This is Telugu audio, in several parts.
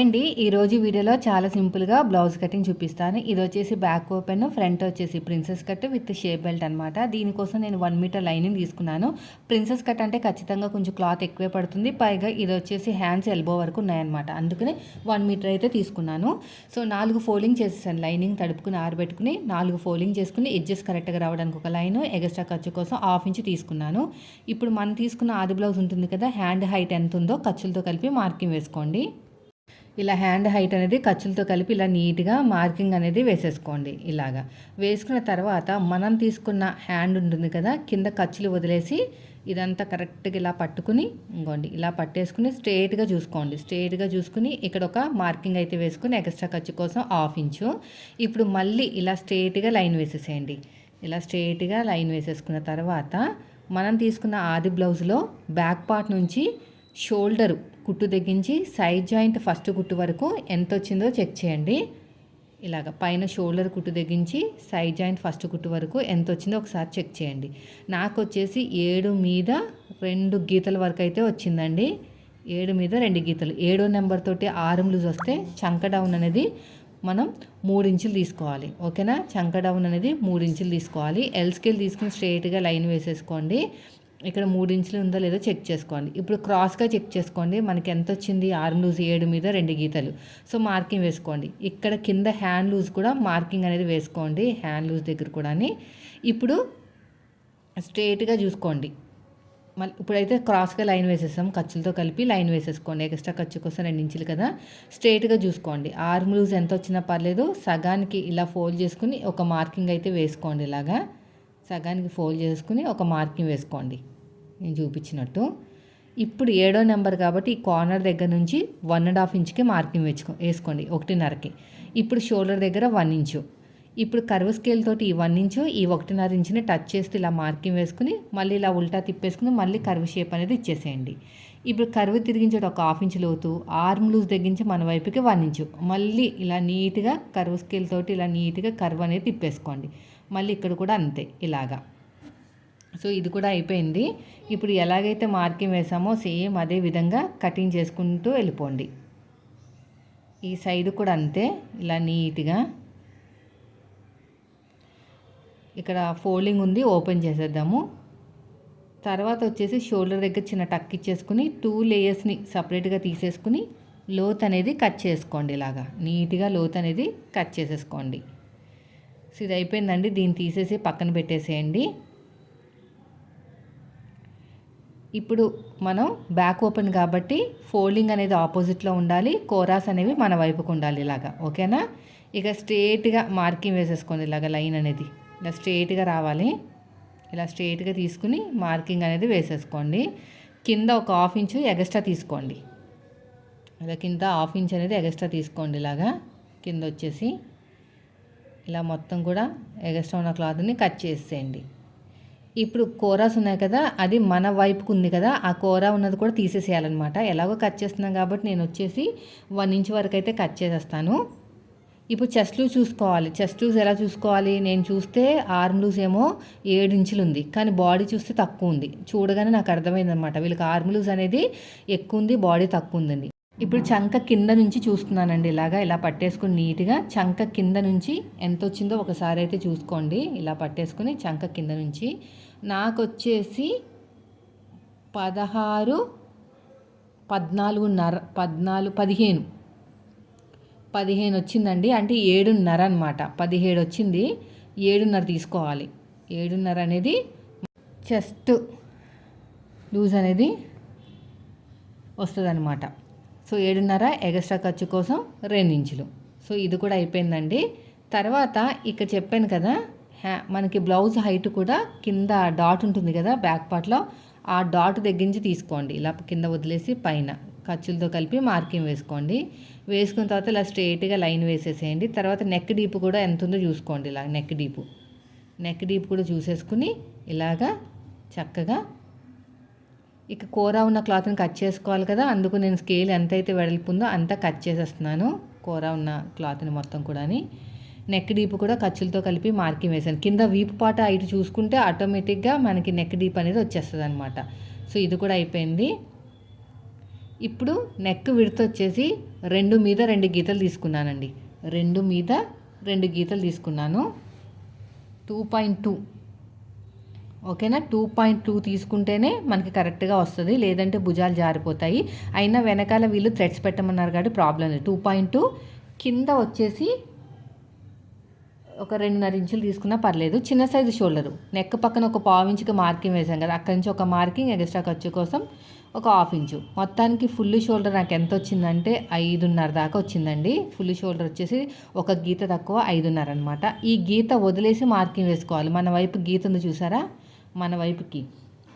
అండి ఈరోజు వీడియోలో చాలా సింపుల్గా బ్లౌజ్ కటింగ్ చూపిస్తాను. ఇది వచ్చేసి బ్యాక్ ఓపెన్ ఫ్రంట్ వచ్చేసి princess cut with shape belt అనమాట దీనికోసం నేను వన్ మీటర్ లైనింగ్ తీసుకున్నాను. ప్రిన్సెస్ కట్ అంటే ఖచ్చితంగా కొంచెం క్లాత్ ఎక్కువే పడుతుంది. పైగా ఇది వచ్చేసి హ్యాండ్స్ ఎల్బో వరకు ఉన్నాయన్నమాట. అందుకని వన్ మీటర్ అయితే తీసుకున్నాను. సో నాలుగు ఫోల్డింగ్ చేసేసాను. లైనింగ్ తడుపుకుని ఆరబెట్టుకుని నాలుగు ఫోల్డింగ్ చేసుకుని ఎడ్జెస్ కరెక్ట్గా రావడానికి ఒక లైన్ ఎగస్ట్రా ఖర్చు కోసం హాఫ్ ఇంచ్ తీసుకున్నాను. ఇప్పుడు మనం తీసుకున్న ఆది బ్లౌజ్ ఉంటుంది కదా హ్యాండ్ హైట్ ఎంత ఉందో ఖర్చులతో కలిపి మార్కింగ్ వేసుకోండి. ఇలా హ్యాండ్ హైట్ అనేది ఖర్చులతో కలిపి ఇలా నీట్గా మార్కింగ్ అనేది వేసేసుకోండి ఇలాగా. వేసుకున్న తర్వాత మనం తీసుకున్న హ్యాండ్ ఉంటుంది కదా కింద ఖర్చులు వదిలేసి ఇదంతా కరెక్ట్గా ఇలా పట్టుకుని ఇంకోండి ఇలా పట్టేసుకుని స్ట్రేట్గా చూసుకోండి. స్ట్రేట్గా చూసుకుని ఇక్కడ ఒక మార్కింగ్ అయితే వేసుకుని ఎక్స్ట్రా ఖర్చు కోసం హాఫ్ ఇంచు. ఇప్పుడు మళ్ళీ ఇలా స్ట్రేట్గా లైన్ వేసేసేయండి. ఇలా స్ట్రేట్గా లైన్ వేసేసుకున్న తర్వాత మనం తీసుకున్న ఆది బ్లౌజ్లో బ్యాక్ పార్ట్ నుంచి షోల్డరు కుట్టు తెగించి సైడ్ జాయింట్ ఫస్ట్ కుట్టు వరకు ఎంత వచ్చిందో చెక్ చేయండి. ఇలాగ పైన షోల్డర్ కుట్టు తెగించి సైడ్ జాయింట్ ఫస్ట్ కుట్టు వరకు ఎంత వచ్చిందో ఒకసారి చెక్ చేయండి. నాకు వచ్చేసి ఏడు మీద రెండు గీతల వరకు అయితే వచ్చిందండి. ఏడు మీద రెండు గీతలు. ఏడో నెంబర్ తోటి ఆరు లూజ్ వస్తే చంక డౌన్ అనేది మనం మూడు ఇంచులు తీసుకోవాలి. ఓకేనా? చంక డౌన్ అనేది మూడు ఇంచులు తీసుకోవాలి. ఎల్ స్కేల్ తీసుకుని స్ట్రైట్గా లైన్ వేసేసుకోండి. ఇక్కడ మూడు ఇంచులు ఉందో లేదో చెక్ చేసుకోండి. ఇప్పుడు క్రాస్గా చెక్ చేసుకోండి. మనకి ఎంత వచ్చింది? ఆర్మ్ లూజ్ ఏడు మీద రెండు గీతలు. సో మార్కింగ్ వేసుకోండి. ఇక్కడ కింద హ్యాండ్ లూజ్ కూడా మార్కింగ్ అనేది వేసుకోండి. హ్యాండ్ లూజ్ దగ్గర కూడా ఇప్పుడు స్ట్రేట్గా చూసుకోండి. మళ్ళీ ఇప్పుడైతే క్రాస్గా లైన్ వేసేసాం. ఖర్చులతో కలిపి లైన్ వేసేసుకోండి. ఎక్స్ట్రా ఖర్చు కోసం రెండు ఇంచులు కదా. స్ట్రేట్గా చూసుకోండి. ఆర్మ్ లూజ్ ఎంత వచ్చినా పర్లేదు. సగానికి ఇలా ఫోల్డ్ చేసుకుని ఒక మార్కింగ్ అయితే వేసుకోండి ఇలాగా. సగానికి ఫోల్డ్ చేసుకుని ఒక మార్కింగ్ వేసుకోండి. నేను చూపించినట్టు. ఇప్పుడు ఏడో నెంబర్ కాబట్టి ఈ కార్నర్ దగ్గర నుంచి వన్ అండ్ హాఫ్ ఇంచ్కి మార్కింగ్ వేసుకో వేసుకోండి ఒకటిన్నరకి. ఇప్పుడు షోల్డర్ దగ్గర వన్ ఇంచు. ఇప్పుడు కర్వ్ స్కేల్ తోటి ఈ వన్ ఇంచు ఈ ఒకటిన్నర ఇంచుని టచ్ చేస్తే ఇలా మార్కింగ్ వేసుకుని మళ్ళీ ఇలా ఉల్టా తిప్పేసుకుని మళ్ళీ కర్వ్ షేప్ అనేది ఇచ్చేసేయండి. ఇప్పుడు కర్వ్ తిరిగించేట ఒక హాఫ్ ఇంచ్ లోతు ఆర్మ్ లూజ్ తగ్గించి మన వైపుకి వన్ ఇంచు. మళ్ళీ ఇలా నీట్గా కర్వ్ స్కేల్ తోటి ఇలా నీట్గా కర్వ్ అనేది తిప్పేసుకోండి. మళ్ళీ ఇక్కడ కూడా అంతే ఇలాగా. సో ఇది కూడా అయిపోయింది. ఇప్పుడు ఎలాగైతే మార్కింగ్ వేసామో సేమ్ అదే విధంగా కటింగ్ చేసుకుంటూ వెళ్ళిపోండి. ఈ సైడ్ కూడా అంతే ఇలా నీట్గా. ఇక్కడ ఫోల్డింగ్ ఉంది ఓపెన్ చేసేద్దాము. తర్వాత వచ్చేసి షోల్డర్ దగ్గర చిన్న టక్ ఇచ్చేసుకుని టూ లేయర్స్ని సపరేట్గా తీసేసుకుని లోత్ అనేది కట్ చేసుకోండి ఇలాగా. నీట్గా లోత్ అనేది కట్ చేసేసుకోండి. సో ఇది అయిపోయిందండి దీన్ని తీసేసి పక్కన పెట్టేసేయండి. ఇప్పుడు మనం బ్యాక్ ఓపెన్ కాబట్టి ఫోల్డింగ్ అనేది ఆపోజిట్లో ఉండాలి కోరాస్ అనేవి మన వైపుకు ఉండాలి ఇలాగా ఓకేనా ఇక స్ట్రేట్గా మార్కింగ్ వేసేసుకోండి ఇలాగ లైన్ అనేది. ఇలా స్ట్రేట్గా రావాలి. ఇలా స్ట్రేట్గా తీసుకుని మార్కింగ్ అనేది వేసేసుకోండి. కింద ఒక హాఫ్ ఇంచు ఎగస్ట్రా తీసుకోండి. ఇలా కింద హాఫ్ ఇంచ్ అనేది ఎగస్ట్రా తీసుకోండి ఇలాగా కింద వచ్చేసి. ఇలా మొత్తం కూడా ఎగస్ట్రా ఉన్న క్లాత్ని కట్ చేసేయండి. ఇప్పుడు కోరాస్ ఉన్నాయి కదా అది మన వైపుకు ఉంది కదా ఆ కూర ఉన్నది కూడా తీసేసేయాలన్నమాట. ఎలాగో కట్ చేస్తున్నాం కాబట్టి నేను వచ్చేసి వన్ ఇంచ్ వరకు అయితే కట్ చేసేస్తాను. ఇప్పుడు చెస్ట్ లూజ్ చూసుకోవాలి. చెస్ట్ లూజ్ ఎలా చూసుకోవాలి? నేను చూస్తే ఆర్మ్ లూజ్ ఏమో ఏడు ఇంచులు ఉంది కానీ బాడీ చూస్తే తక్కువ ఉంది. చూడగానే నాకు అర్థమైందనమాట వీళ్ళకి ఆర్మ్ లూజ్ అనేది ఎక్కువ ఉంది బాడీ తక్కువ ఉందండి ఇప్పుడు చంక కింద నుంచి చూస్తున్నానండి ఇలాగా ఇలా పట్టేసుకుని నీట్గా చంక కింద నుంచి ఎంత వచ్చిందో ఒకసారి అయితే చూసుకోండి. ఇలా పట్టేసుకుని చంక కింద నుంచి నాకు వచ్చేసి పదహారు పద్నాలుగున్నర పద్నాలుగు పదిహేను. పదిహేను వచ్చిందండి అంటే ఏడున్నర అనమాట పదిహేడు వచ్చింది ఏడున్నర తీసుకోవాలి. ఏడున్నర అనేది చెస్ట్ లూజ్ అనేది వస్తుందన్నమాట. సో ఏడున్నర ఎగస్ట్రా ఖర్చు కోసం రెండు ఇంచులు సో ఇది కూడా అయిపోయిందండి. తర్వాత ఇక్కడ చెప్పాను కదా హ్యా మనకి బ్లౌజ్ హైట్ కూడా కింద డాట్ ఉంటుంది కదా బ్యాక్ పార్ట్లో ఆ డాట్ దగ్గరించి తీసుకోండి. ఇలా కింద వదిలేసి పైన ఖర్చులతో కలిపి మార్కింగ్ వేసుకోండి. వేసుకున్న తర్వాత ఇలా స్ట్రేట్గా లైన్ వేసేసేయండి. తర్వాత నెక్ డీప్ కూడా ఎంత ఉందో చూసుకోండి ఇలా నెక్ డీపు. నెక్ డీప్ కూడా చూసేసుకుని ఇలాగా చక్కగా ఇక కూర ఉన్న క్లాత్ని కట్ చేసుకోవాలి కదా అందుకు నేను స్కేల్ ఎంత అయితే వెడల్పుందో అంతా కట్ చేసేస్తున్నాను కూర ఉన్న క్లాత్ని మొత్తం కూడా నెక్ డీప్ కూడా ఖర్చులతో కలిపి మార్కింగ్ వేసాను. కింద వీపు పాట ఇటు చూసుకుంటే ఆటోమేటిక్గా మనకి నెక్ డీప్ అనేది వచ్చేస్తుంది అనమాట సో ఇది కూడా అయిపోయింది. ఇప్పుడు నెక్ విడత వచ్చేసి రెండు మీద రెండు గీతలు తీసుకున్నానండి. రెండు మీద రెండు గీతలు తీసుకున్నాను. Two point two. ఓకేనా? టూ పాయింట్ టూ తీసుకుంటేనే మనకి కరెక్ట్గా వస్తుంది. లేదంటే భుజాలు జారిపోతాయి. అయినా వెనకాల వీళ్ళు థ్రెడ్స్ పెట్టమన్నారు కాబట్టి ప్రాబ్లం లేదు. టూ పాయింట్ టూ కింద వచ్చేసి ఒక రెండున్నర ఇంచులు తీసుకున్నా పర్లేదు. చిన్న సైజు షోల్డరు. నెక్ పక్కన ఒక పావు ఇంచుకి మార్కింగ్ వేసాం కదా. అక్కడి నుంచి ఒక మార్కింగ్ ఎక్స్ట్రా ఖర్చు కోసం ఒక హాఫ్ ఇంచు. మొత్తానికి ఫుల్ షోల్డర్ నాకు ఎంత వచ్చిందంటే ఐదున్నర దాకా వచ్చిందండి. ఫుల్ షోల్డర్ వచ్చేసి ఒక గీత తక్కువ ఐదున్నర అనమాట ఈ గీత వదిలేసి మార్కింగ్ వేసుకోవాలి. మన వైపు గీత ఉంది చూసారా? మన వైపుకి.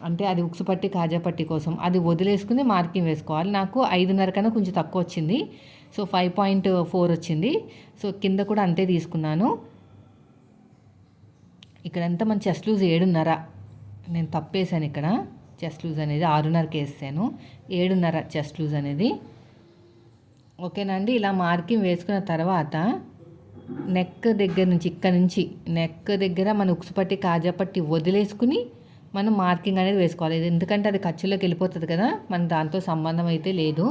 అంటే అది ఉక్సు పట్టి కాజా పట్టి కోసం. అది వదిలేసుకుని మార్కింగ్ వేసుకోవాలి. నాకు ఐదున్నర కన్నా కొంచెం తక్కువ వచ్చింది. సో ఫైవ్ పాయింట్ ఫోర్ వచ్చింది. సో కింద కూడా అంతే తీసుకున్నాను. ఇక్కడంతా మన చెస్ట్ లూజ్ ఏడున్నర. నేను తప్పేశాను ఇక్కడ. చెస్ట్ లూజ్ అనేది ఆరున్నరకి వేసాను. ఏడున్నర చెస్ట్ లూజ్ అనేది. ఓకేనండి ఇలా మార్కింగ్ వేసుకున్న తర్వాత నెక్ దగ్గర నుంచి ఇక్కడ నుంచి నెక్ దగ్గర మన ఉక్సుపట్టి కాజా పట్టి వదిలేసుకుని మనం మార్కింగ్ అనేది వేసుకోవాలి. ఎందుకంటే అది ఖర్చులోకి వెళ్ళిపోతుంది కదా మన దాంతో సంబంధం అయితే లేదు.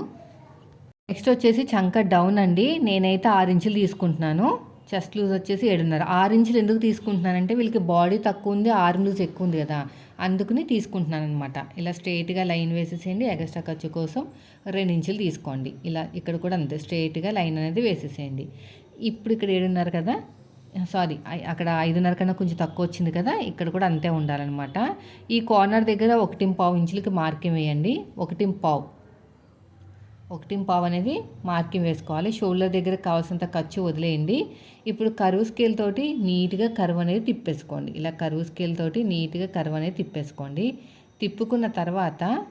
నెక్స్ట్ వచ్చేసి చంక డౌన్ అండి. నేనైతే ఆరు ఇంచులు తీసుకుంటున్నాను. చెస్ట్ లూజ్ వచ్చేసి ఏడున్నర. ఆరు ఇంచులు ఎందుకు తీసుకుంటున్నానంటే వీళ్ళకి బాడీ తక్కువ ఉంది ఆర్మ్ లూజ్ ఎక్కువ ఉంది కదా అందుకుని తీసుకుంటున్నాను అనమాట ఇలా స్ట్రైట్గా లైన్ వేసేసేయండి ఎగస్ట్రా ఖర్చు కోసం రెండు ఇంచులు తీసుకోండి. ఇలా ఇక్కడ కూడా అంతే స్ట్రైట్గా లైన్ అనేది వేసేసేయండి. ఇప్పుడు ఇక్కడ ఏడున్నర కదా? సారీ అక్కడ ఐదున్నర కన్నా కొంచెం తక్కువ వచ్చింది కదా? ఇక్కడ కూడా అంతే ఉండాలన్నమాట. ఈ కార్నర్ దగ్గర ఒకటి పావు ఇంచులకి మార్కింగ్ వేయండి. ఒకటి పావు. ఒకటి పావు అనేది మార్కింగ్ వేసుకోవాలి. షోల్డర్ దగ్గర కావాల్సినంత ఖర్చు వదిలేయండి. ఇప్పుడు కరువు స్కేల్ తోటి నీట్గా కరువు అనేది తిప్పేసుకోండి. ఇలా కరువు స్కేల్ తోటి నీట్గా కరువు అనేది తిప్పేసుకోండి. తిప్పుకున్న తర్వాత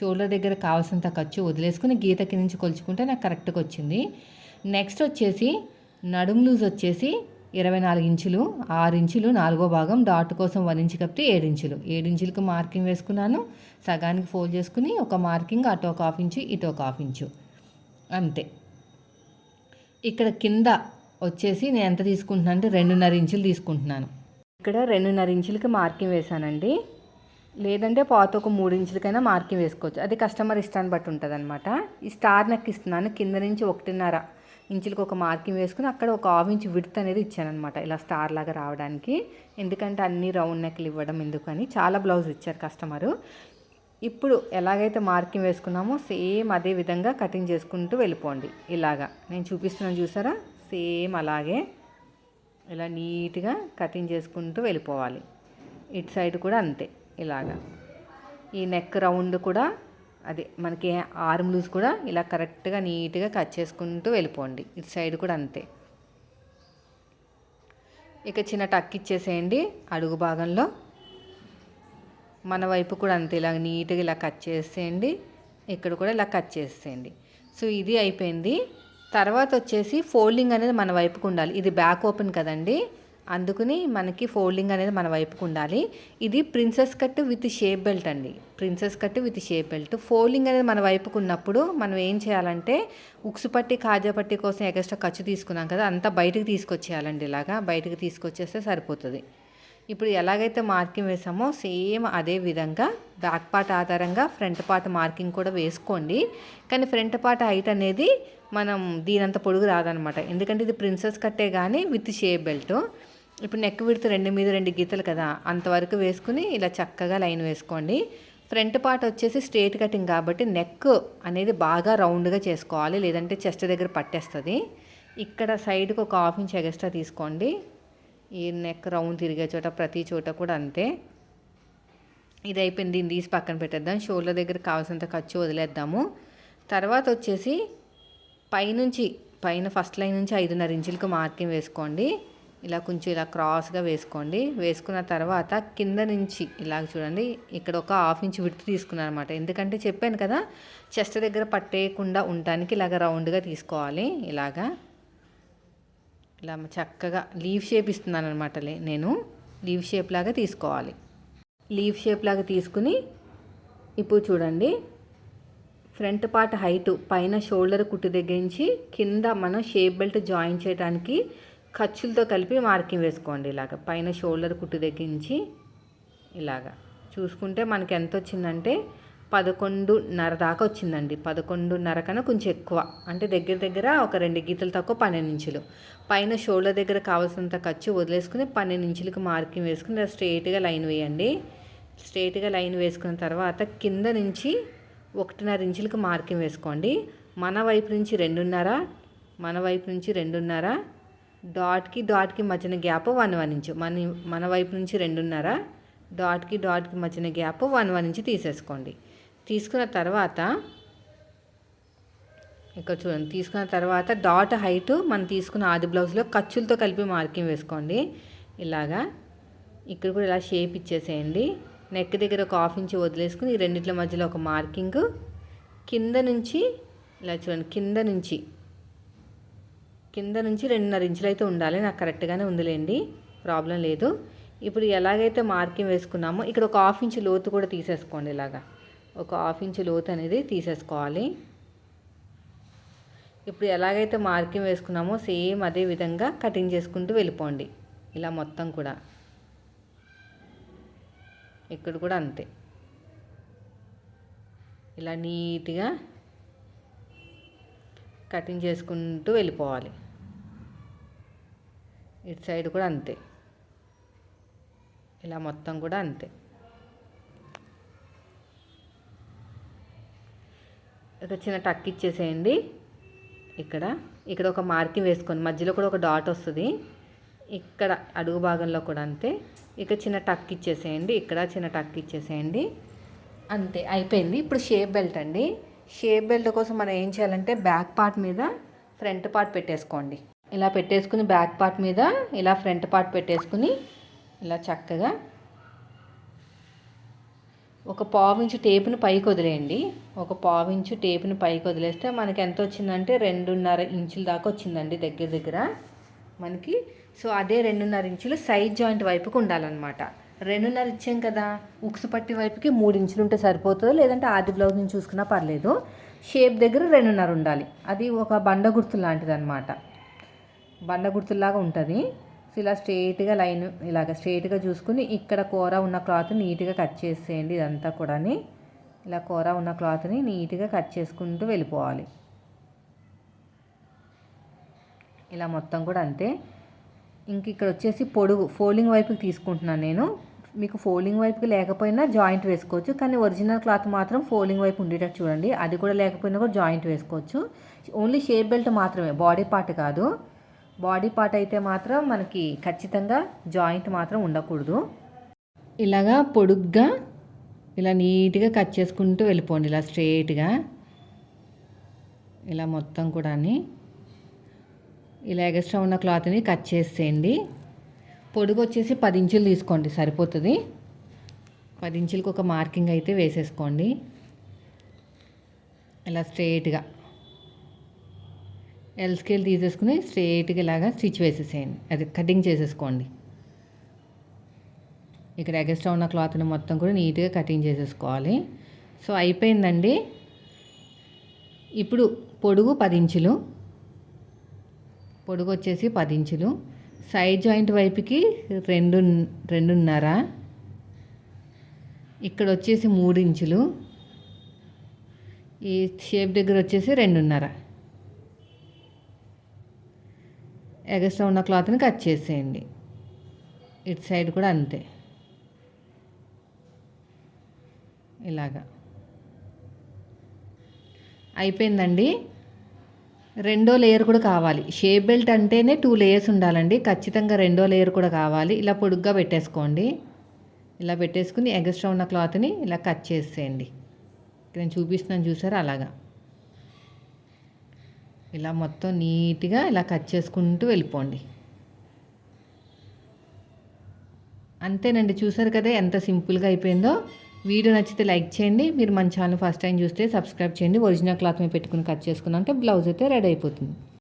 షోల్డర్ దగ్గర కావాల్సినంత ఖర్చు వదిలేసుకుని గీతకి నుంచి కొలుచుకుంటే నాకు కరెక్ట్గా వచ్చింది. నెక్స్ట్ వచ్చేసి నడుము లూజ్ వచ్చేసి ఇరవై నాలుగు ఇంచులు ఆరు ఇంచులు నాలుగో భాగం డాట్ కోసం వన్ ఇంచు కప్పితే ఏడు ఇంచులు. ఏడు ఇంచులకు మార్కింగ్ వేసుకున్నాను. సగానికి ఫోల్డ్ చేసుకుని ఒక మార్కింగ్ అటు ఒక హాఫ్ ఇంచు ఇటు ఒక హాఫ్ ఇంచు. అంతే. ఇక్కడ కింద వచ్చేసి నేను ఎంత తీసుకుంటున్నాను అంటే రెండున్నర ఇంచులు తీసుకుంటున్నాను. ఇక్కడ రెండున్నర ఇంచులకి మార్కింగ్ వేసానండి లేదంటే పాత ఒక మూడు ఇంచులకైనా మార్కింగ్ వేసుకోవచ్చు. అది కస్టమర్ ఇష్టాన్ని బట్టి ఉంటుంది అనమాట ఈ స్టార్ నెక్ ఇస్తున్నాను. కింద నుంచి ఒకటిన్నర ఇంచులకు ఒక మార్కింగ్ వేసుకుని అక్కడ ఒక హాఫ్ ఇంచ్ విడ్త్ అనేది ఇచ్చానమాట ఇలా స్టార్ లాగా రావడానికి. ఎందుకంటే అన్ని రౌండ్ నెక్లు ఇవ్వడం ఎందుకని. చాలా బ్లౌజ్ ఇచ్చారు కస్టమరు. ఇప్పుడు ఎలాగైతే మార్కింగ్ వేసుకున్నామో సేమ్ అదే విధంగా కటింగ్ చేసుకుంటూ వెళ్ళిపోండి. ఇలాగా. నేను చూపిస్తున్నాను చూసారా? సేమ్ అలాగే ఇలా నీట్గా కటింగ్ చేసుకుంటూ వెళ్ళిపోవాలి. ఇటు సైడ్ కూడా అంతే. ఇలాగా. ఈ నెక్ రౌండ్ కూడా అదే మనకి ఆర్మ్ లూజ్ కూడా ఇలా కరెక్ట్గా నీట్గా కట్ చేసుకుంటూ వెళ్ళిపోండి. ఇటు సైడ్ కూడా అంతే. ఇక చిన్న టక్ ఇచ్చేసేయండి అడుగు భాగంలో. మన వైపు కూడా అంతే ఇలా నీట్గా ఇలా కట్ చేసేయండి. ఇక్కడ కూడా ఇలా కట్ చేసేయండి. సో ఇది అయిపోయింది. తర్వాత వచ్చేసి ఫోల్డింగ్ అనేది మన వైపుకు ఉండాలి. ఇది బ్యాక్ ఓపెన్ కదండి. అందుకని మనకి ఫోల్డింగ్ అనేది మన వైపుకు ఉండాలి. ఇది princess cut with shape belt అండి. Princess cut with shape belt. Folding అనేది మన వైపుకు ఉన్నప్పుడు మనం ఏం చేయాలంటే ఉక్సు పట్టి కాజా పట్టి కోసం ఎక్స్ట్రా ఖర్చు తీసుకున్నాం కదా అంతా బయటకు తీసుకొచ్చేయాలండి ఇలాగా. బయటకు తీసుకొచ్చేస్తే సరిపోతుంది. ఇప్పుడు ఎలాగైతే మార్కింగ్ వేసామో సేమ్ అదే విధంగా బ్యాక్ పార్ట్ ఆధారంగా ఫ్రంట్ పార్ట్ మార్కింగ్ కూడా వేసుకోండి. కానీ ఫ్రంట్ పార్ట్ హైట్ అనేది మనం దీనంత పొడుగు రాదనమాట. ఎందుకంటే ఇది ప్రిన్సెస్ కట్టే కానీ విత్ షేప్ బెల్ట్. ఇప్పుడు నెక్ విడితే రెండు మీద రెండు గీతలు కదా అంతవరకు వేసుకుని ఇలా చక్కగా లైన్ వేసుకోండి. ఫ్రంట్ పార్ట్ వచ్చేసి స్ట్రేట్ కటింగ్ కాబట్టి నెక్ అనేది బాగా రౌండ్గా చేసుకోవాలి లేదంటే చెస్ట్ దగ్గర పట్టేస్తుంది. ఇక్కడ సైడ్కి ఒక హాఫ్ ఇంచ్ ఎగస్ట్రా తీసుకోండి. ఈ నెక్ రౌండ్ తిరిగే చోట ప్రతి చోట కూడా అంతే. ఇది అయిపోయింది దీన్ని తీసి పక్కన పెట్టేద్దాం. షోల్డర్ దగ్గర కావాల్సినంత ఖర్చు వదిలేద్దాము. తర్వాత వచ్చేసి పైనుంచి పైన ఫస్ట్ లైన్ నుంచి ఐదున్నర ఇంచులకు మార్కింగ్ వేసుకోండి. ఇలా కొంచెం ఇలా క్రాస్గా వేసుకోండి. వేసుకున్న తర్వాత కింద నుంచి ఇలా చూడండి ఇక్కడ ఒక హాఫ్ ఇంచ్ విడ్త్ తీసుకున్నాను అనమాట ఎందుకంటే చెప్పాను కదా చెస్ట్ దగ్గర పట్టేయకుండా ఉండటానికి ఇలాగ రౌండ్గా తీసుకోవాలి. ఇలాగా ఇలా చక్కగా లీవ్ షేప్ ఇస్తున్నాను అనమాట నేను. లీవ్ షేప్ లాగా తీసుకోవాలి. లీవ్ షేప్ లాగా తీసుకుని ఇప్పుడు చూడండి ఫ్రంట్ పార్ట్ హైటు పైన షోల్డర్ కుట్టు దగ్గర నుంచి కింద మనం షేప్ బెల్ట్ జాయిన్ చేయడానికి ఖర్చులతో కలిపి మార్కింగ్ వేసుకోండి ఇలాగ. పైన షోల్డర్ కుట్టు దగ్గర ఇలాగ. ఇలాగా చూసుకుంటే మనకి ఎంత వచ్చిందంటే పదకొండున్నర దాకా వచ్చిందండి. పదకొండున్నర కన్నా కొంచెం ఎక్కువ. అంటే దగ్గర దగ్గర ఒక రెండు గీతలు తక్కువ పన్నెండు ఇంచులు. పైన షోల్డర్ దగ్గర కావాల్సినంత ఖర్చు వదిలేసుకుని పన్నెండు ఇంచులకి మార్కింగ్ వేసుకుని స్ట్రేట్గా స్ట్రైట్గా లైన్ వేయండి. స్ట్రైట్గా లైన్ వేసుకున్న తర్వాత కింద నుంచి ఒకటిన్నర ఇంచులకు మార్కింగ్ వేసుకోండి. మన వైపు నుంచి రెండున్నర మన వైపు నుంచి రెండున్నర డాట్కి డాట్కి మధ్యన గ్యాప్ వన్ వన్ ఇంచు. మన మన వైపు నుంచి రెండున్నర డాట్కి డాట్కి మధ్యన గ్యాప్ వన్ వన్ ఇంచు తీసేసుకోండి. తీసుకున్న తర్వాత ఇక్కడ చూడండి తీసుకున్న తర్వాత డాట్ హైట్ మనం తీసుకున్న ఆది బ్లౌజ్లో ఖర్చులతో కలిపి మార్కింగ్ వేసుకోండి. ఇలాగా ఇక్కడ కూడా ఇలా షేప్ ఇచ్చేసేయండి. నెక్ దగ్గర ఒక హాఫ్ ఇంచ్ వదిలేసుకుని ఈ రెండిట్ల మధ్యలో ఒక మార్కింగ్. కింద నుంచి ఇలా చూడండి కింద నుంచి కింద నుంచి రెండున్నర ఇంచులు అయితే ఉండాలి. నాకు కరెక్ట్గానే ఉందిలేండి. ప్రాబ్లం లేదు. ఇప్పుడు ఎలాగైతే మార్కింగ్ వేసుకున్నామో ఇక్కడ ఒక హాఫ్ ఇంచ్ లోతు కూడా తీసేసుకోండి ఇలాగా. ఒక హాఫ్ ఇంచ్ లోతు అనేది తీసేసుకోవాలి. ఇప్పుడు ఎలాగైతే మార్కింగ్ వేసుకున్నామో సేమ్ అదే విధంగా కటింగ్ చేసుకుంటూ వెళ్ళిపోండి. ఇలా మొత్తం కూడా. ఇక్కడ కూడా అంతే. ఇలా నీట్గా కటింగ్ చేసుకుంటూ వెళ్ళిపోవాలి. ఇటు సైడ్ కూడా అంతే. ఇలా మొత్తం కూడా అంతే. ఒక చిన్న టక్ ఇచ్చేసేయండి. ఇక్కడ ఇక్కడ ఒక మార్కింగ్ వేసుకోండి మధ్యలో కూడా ఒక డాట్ వస్తుంది. ఇక్కడ అడుగు భాగంలో కూడా అంతే. ఇక్కడ చిన్న టక్ ఇచ్చేసేయండి. ఇక్కడ చిన్న టక్ ఇచ్చేసేయండి. అంతే అయిపోయింది. ఇప్పుడు షేప్ బెల్ట్ అండి. షేప్ బెల్ట్ కోసం మనం ఏం చేయాలంటే బ్యాక్ పార్ట్ మీద ఫ్రంట్ పార్ట్ పెట్టేసుకోండి. ఇలా పెట్టేసుకుని బ్యాక్ పార్ట్ మీద ఇలా ఫ్రంట్ పార్ట్ పెట్టేసుకుని ఇలా చక్కగా ఒక పావించు టేపును పైకి వదిలేయండి. ఒక పావించు టేపును పైకి వదిలేస్తే మనకి ఎంత వచ్చిందంటే రెండున్నర ఇంచుల దాకా వచ్చిందండి దగ్గర దగ్గర మనకి. సో అదే రెండున్నర ఇంచులు సైడ్ జాయింట్ వైపుకి ఉండాలన్నమాట. రెండున్నర ఇచ్చాం కదా ఉక్సు పట్టి వైపుకి మూడు ఇంచులు ఉంటే సరిపోతుందో? లేదంటే ఆది బ్లౌజ్ నుంచి చూసుకున్నా పర్లేదు. షేప్ దగ్గర రెండున్నర ఉండాలి. అది ఒక బండ గుర్తు లాంటిది అనమాట బండ గుర్తులాగా ఉంటుంది. సో ఇలా స్ట్రైట్గా లైన్ ఇలాగ స్ట్రైట్గా చూసుకుని ఇక్కడ కూర ఉన్న క్లాత్ నీట్గా కట్ చేసేయండి ఇదంతా కూడా ఇలా కూర ఉన్న క్లాత్ని నీట్గా కట్ చేసుకుంటూ వెళ్ళిపోవాలి. ఇలా మొత్తం కూడా అంతే. ఇంక ఇక్కడ వచ్చేసి పొడుగు ఫోల్డింగ్ వైపుకి తీసుకుంటున్నాను నేను. మీకు ఫోల్డింగ్ వైపుకి లేకపోయినా జాయింట్ వేసుకోవచ్చు. కానీ ఒరిజినల్ క్లాత్ మాత్రం ఫోల్డింగ్ వైపు ఉండేటట్టు చూడండి. అది కూడా లేకపోయినా కూడా జాయింట్ వేసుకోవచ్చు. ఓన్లీ షేప్ బెల్ట్ మాత్రమే బాడీ పార్ట్ కాదు. బాడీ పార్ట్ అయితే మాత్రం మనకి ఖచ్చితంగా జాయింట్ మాత్రం ఉండకూడదు. ఇలాగా పొడుగ్గా ఇలా నీట్గా కట్ చేసుకుంటూ వెళ్ళిపోండి ఇలా స్ట్రైట్గా ఇలా మొత్తం కూడా ఇలా ఎగస్ట్రా ఉన్న క్లాత్ని కట్ చేసేయండి. పొడుగు వచ్చేసి పది ఇంచులు తీసుకోండి సరిపోతుంది. పది ఇంచులకు ఒక మార్కింగ్ అయితే వేసేసుకోండి. ఇలా స్ట్రైట్గా ఎల్ స్కేల్ తీసేసుకుని స్ట్రేట్గా ఇలాగా స్టిచ్ వేసేసేయండి. అది కటింగ్ చేసేసుకోండి. ఇక్కడ ఎగస్ట్రా ఉన్న క్లాత్ని మొత్తం కూడా నీట్గా కటింగ్ చేసేసుకోవాలి. సో అయిపోయిందండి. ఇప్పుడు పొడుగు పది ఇంచులు పొడుగు వచ్చేసి పది ఇంచులు సైడ్ జాయింట్ వైపుకి రెండు రెండున్నర ఇక్కడ వచ్చేసి మూడు ఇంచులు ఈ షేప్ దగ్గర వచ్చేసి రెండున్నర. ఎగస్ట్రా ఉన్న క్లాత్ని కట్ చేసేయండి. ఇటు సైడ్ కూడా అంతే. ఇలాగా. అయిపోయిందండి. రెండో లేయర్ కూడా కావాలి. షేప్ బెల్ట్ అంటేనే టూ లేయర్స్ ఉండాలండి. ఖచ్చితంగా రెండో లేయర్ కూడా కావాలి. ఇలా పొడుగ్గా పెట్టేసుకోండి. ఇలా పెట్టేసుకుని ఎగస్ట్రా ఉన్న క్లాత్ని ఇలా కట్ చేసేయండి. నేను చూపిస్తున్నాను చూసారా? అలాగా. ఇలా మొత్తం నీట్గా ఇలా కట్ చేసుకుంటూ వెళ్ళిపోండి. అంతేనండి చూసారు కదా ఎంత సింపుల్గా అయిపోయిందో. వీడియో నచ్చితే లైక్ చేయండి. మీరు మన ఛానల్ ఫస్ట్ టైం చూస్తే సబ్స్క్రైబ్ చేయండి. ఒరిజినల్ క్లాత్ మీద పెట్టుకుని కట్ చేసుకున్నాం అంటే బ్లౌజ్ అయితే రెడీ అయిపోతుంది.